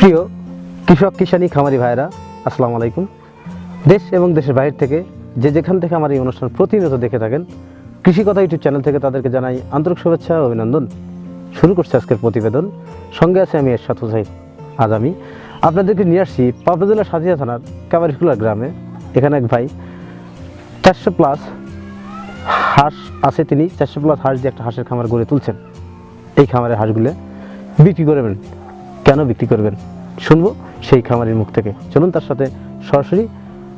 প্রিয় কৃষক কিষানি খামারি ভাইরা আসসালামু আলাইকুম। দেশ এবং দেশের বাইরে থেকে যে যেখান থেকে আমার এই অনুষ্ঠান প্রতিনিয়ত দেখে থাকেন, কৃষি কথা ইউটিউব চ্যানেল থেকে তাদেরকে জানাই আন্তরিক শুভেচ্ছা অভিনন্দন। শুরু করছে আজকের প্রতিবেদন। সঙ্গে আছে আমি এরশাদ হুসাইন। আজ আমি আপনাদেরকে নিয়ে আসছি পাবনা জেলার সাজিয়া থানার কাবারিকুলা গ্রামে। এখানে এক ভাই চারশো প্লাস হাঁস আছে, তিনি চারশো প্লাস হাঁস দিয়ে একটা হাঁসের খামার গড়ে তুলছেন। এই খামারের হাঁসগুলো বিক্রি করবেন কেন বিক্রি করবেন? শুনব সেই খামারের মুখ থেকে। চলুন তার সাথে সরাসরি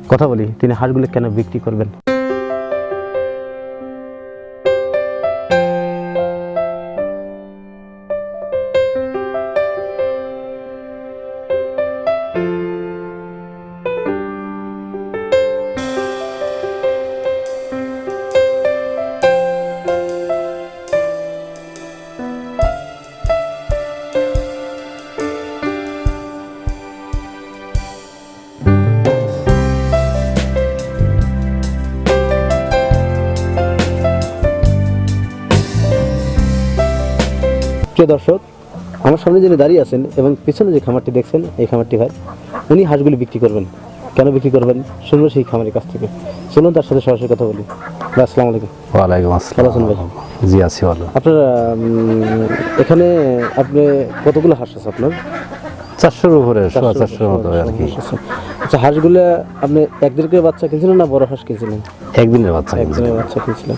কথা বলি, তিনি হাঁসগুলো কেন বিক্রি করবেন? প্রিয় দর্শক আমার সামনে যিনি দাঁড়িয়ে আছেন এবং পিছনে যে খামারটি দেখছেন এই খামারটি ভাই উনি হাঁসগুলি বিক্রি করবেন। কেন বিক্রি করবেন? শুনব সেই খামারের কাছ থেকে। চলুন তার সাথে সরাসরি কথা বলি। আসসালামু আলাইকুম। ওয়ালাইকুম ভালো আসসালাম ভাই? জি আছি ভালো। আপনার এখানে আপনি কতগুলো হাঁস আছে আপনার? চারশোর উপরে চারশোর মতো আর কি। আচ্ছা হাঁসগুলো আপনি একদিন করে বাচ্চা কিনছিলেন না বড় হাঁস কিনছিলেন? একদিনের বাচ্চা একদিনের বাচ্চা কিনছিলেন।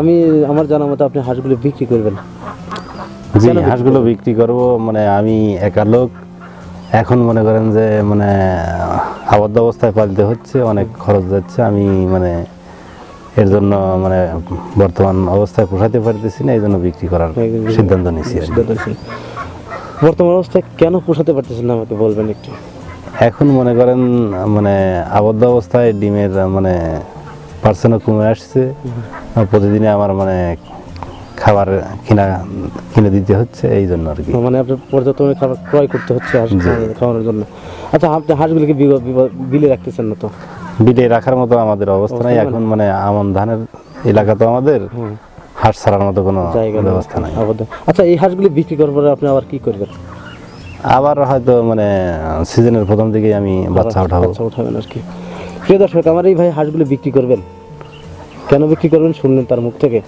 আমি আমার জানা মতো আপনি হাঁসগুলো বিক্রি করবেন। জি হাঁসগুলো বিক্রি করব মানে আমি একা লোক। এখন মনে করেন যে মানে আবদ্ধ অবস্থায় পালতে হচ্ছে অনেক খরচ যাচ্ছে। আমি মানে এর জন্য মানে বর্তমান অবস্থায় পোষাতে পারতেছি না এই জন্য বিক্রি করার সিদ্ধান্ত নিয়েছি। বর্তমান অবস্থায় কেন পোষাতে পারতেছেন না আমাকে বলবেন একটু? এখন মনে করেন মানে আবদ্ধ অবস্থায় ডিমের মানে পার্সেন্টও কমে আসছে। প্রতিদিনে আমার মানে খাবার কিনা কিনে দিতে হচ্ছে এই জন্য আর কি। মানে আপনার পর্যাপ্ত পরিমাণে খাবার ক্রয় করতে হচ্ছে হাঁস। খাওয়ানোর- জন্য। আচ্ছা আপনি হাঁসগুলিকে বিলে রাখতেছেন না তো? বিলে রাখার মতো আমাদের অবস্থা নাই। এখন মানে আমন ধানের এলাকা তো আমাদের। হাঁস ছাড়ার মতো কোনো ব্যবস্থা নাই। আচ্ছা এই হাঁসগুলি বিক্রি করার পরে আপনি আবার কি করবেন? আবার হয়তো মানে সিজনের প্রথম দিকেই আমি বাচ্চা উঠাবো। বাচ্চা উঠাবেন আর কি। প্রিয় দর্শক আমার এই ভাই হাঁসগুলি বিক্রি করবেন? কেন বিক্রি করবেন শুনলেন তার মুখ থেকে?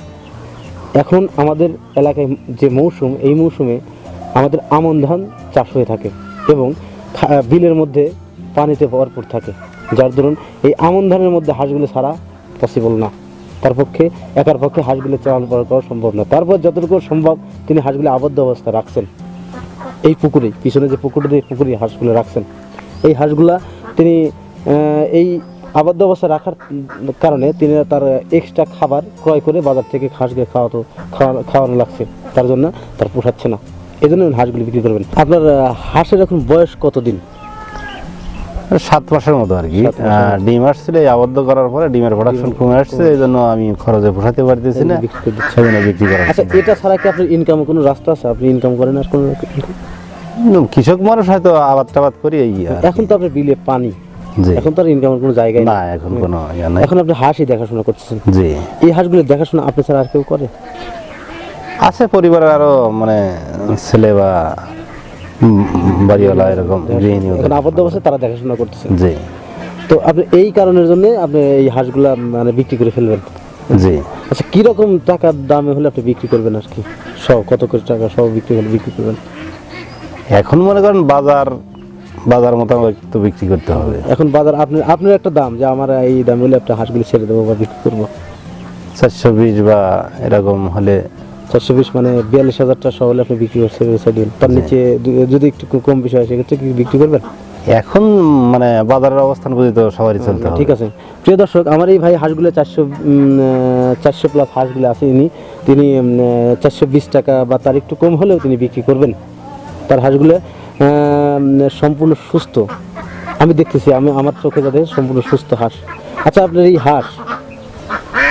এখন আমাদের এলাকায় যে মৌসুম, এই মৌসুমে আমাদের আমন ধান চাষ হয়ে থাকে এবং বিলের মধ্যে পানিতে ভরপুর থাকে। যার দরুন এই আমন ধানের মধ্যে হাঁসগুলো ছাড়া পসিবল না। তার পক্ষে, একার পক্ষে হাঁসগুলো চালান করা সম্ভব না। তারপর যতটুকু সম্ভব তিনি হাঁসগুলো আবদ্ধ অবস্থায় রাখছেন। এই পুকুরে, পিছনে যে পুকুরে দিয়ে পুকুরে হাঁসগুলো রাখছেন। এই হাঁসগুলা তিনি এই আবদ্ধ অবস্থায় রাখার কারণে তিনি তার এক্সট্রা খাবার ক্রয় করে বাজার থেকে হাঁসকে খাওয়াতো খাওয়ানো লাগছে। তার জন্য তার পোষাচ্ছে না। এই জন্য হাঁসগুলি বিক্রি করবেন। আপনার হাঁসের এখন বয়স কতদিন? সাত মাসের মতো আর কি। ডিম আসছিল এই আবদ্ধ করার পরে ডিমের প্রোডাকশন কমে আসছে এই জন্য আমি খরচে পোষাতে পারতেছি না। বিক্রি করে আচ্ছা এটা ছাড়া কি আপনার ইনকাম কোনো রাস্তা আছে? আপনি ইনকাম করেন আর কোনো কৃষক মানুষ হয়তো আবাদ টাবাদ করি এই এখন তো আপনার বিলে পানি। এখন তো আর ইনকামের কোনো জায়গায় না এখন কোনো নাই। এখন আপনি হাঁসই দেখাশোনা করতেছেন। জি। এই হাঁসগুলো দেখাশোনা আপনি ছাড়া আর কেউ করে? আছে পরিবারের আরও মানে ছেলে বা বাড়িওয়ালা এরকম গৃহিণী এখন আবদ্ধ অবস্থায় তারা দেখাশোনা করতেছেন জি। তো আপনি এই কারণের জন্য আপনি এই হাঁসগুলা মানে বিক্রি করে ফেলবেন। জি। আচ্ছা কীরকম টাকার দামে হলে আপনি বিক্রি করবেন আর কি? সব কত করে টাকা সব বিক্রি হলে বিক্রি করবেন? এখন মনে করেন বাজার বাজার মোতাবেক তো বিক্রি করতে হবে। এখন বাজার আপনি আপনার একটা দাম যে আমার এই দাম হলে আপনি হাঁসগুলি ছেড়ে দেবো বা বিক্রি করব। চারশো বিশ বা এরকম হলে চারশো বিশ মানে বিয়াল্লিশ হাজার টাকা হলে আপনি বিক্রি করতে দিবেন তার নিচে যদি একটু কম বিষয় হয় সেক্ষেত্রে কি বিক্রি করবেন? এখন মানে বাজারের অবস্থান বুঝি তো সবারই চলতে হবে। ঠিক আছে। প্রিয় দর্শক আমার এই ভাই হাঁসগুলো চারশো চারশো প্লাস হাঁসগুলো আছে ইনি। তিনি চারশো বিশ টাকা বা তার একটু কম হলেও তিনি বিক্রি করবেন। তার হাঁসগুলো সম্পূর্ণ সুস্থ। আমি দেখতেছি আমি আমার চোখে যাতে সম্পূর্ণ সুস্থ হাঁস। আচ্ছা আপনার এই হাঁস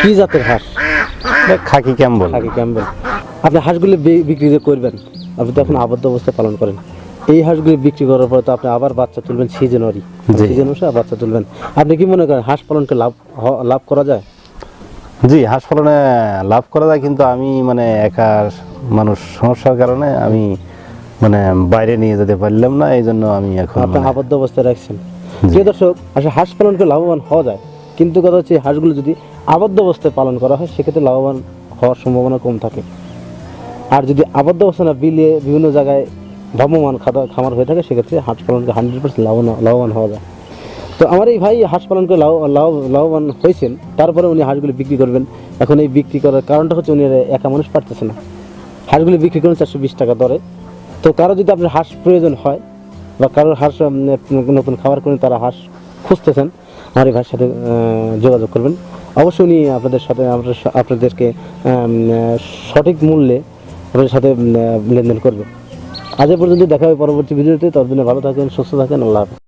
কি জাতের হাঁস? Khaki Campbell. আগে ক্যাম্বেল। আপনি হাঁসগুলি বিক্রি করবেন আপনি তো এখন আবদ্ধ অবস্থায় পালন করেন। এই হাঁসগুলি বিক্রি করার পরে তো আপনি আবার বাচ্চা তুলবেন সিজনারি। সিজন অনুসারে বাচ্চা তুলবেন। আপনি কি মনে করেন হাঁস পালনকে লাভ লাভ করা যায়? জি হাঁস পালনে লাভ করা যায় কিন্তু আমি মানে একা মানুষ সমস্যার কারণে আমি মানে বাইরে নিয়ে যেতে পারলাম না এই জন্য আমি এখন আপনার মানে- আবদ্ধ অবস্থায় রাখছেন। যে দর্শক আসলে হাঁস পালন করে লাভবান হওয়া যায় কিন্তু কথা হচ্ছে হাঁসগুলো যদি আবদ্ধ অবস্থায় পালন করা হয় সেক্ষেত্রে লাভবান হওয়ার সম্ভাবনা কম থাকে। আর যদি আবদ্ধ অবস্থা না বিলিয়ে বিভিন্ন জায়গায় ভ্রাম্যমান খাতা খামার হয়ে থাকে সেক্ষেত্রে হাঁস পালনকে হান্ড্রেড পার্সেন্ট লাভবান লাভবান হওয়া যায়। তো আমার এই ভাই হাঁস পালন করে লাভ লাভ লাভবান হয়েছেন তারপরে উনি হাঁসগুলি বিক্রি করবেন। এখন এই বিক্রি করার কারণটা হচ্ছে উনি একা মানুষ পারতেছে না। হাঁসগুলি বিক্রি করুন চারশো বিশ টাকা দরে। তো কারও যদি আপনার হাঁস প্রয়োজন হয় বা কারোর হাঁস নতুন খাবার করে তারা হাঁস খুঁজতেছেন, আমার এই ভাইয়ের সাথে যোগাযোগ করবেন। অবশ্যই উনি আপনাদের সাথে আপনাদের আপনাদেরকে সঠিক মূল্যে আপনাদের সাথে লেনদেন করবে। আজ পর্যন্ত দেখা হবে পরবর্তী ভিডিওতে। ততদিনে ভালো থাকেন, সুস্থ থাকেন, আল্লাহ হাফেজ।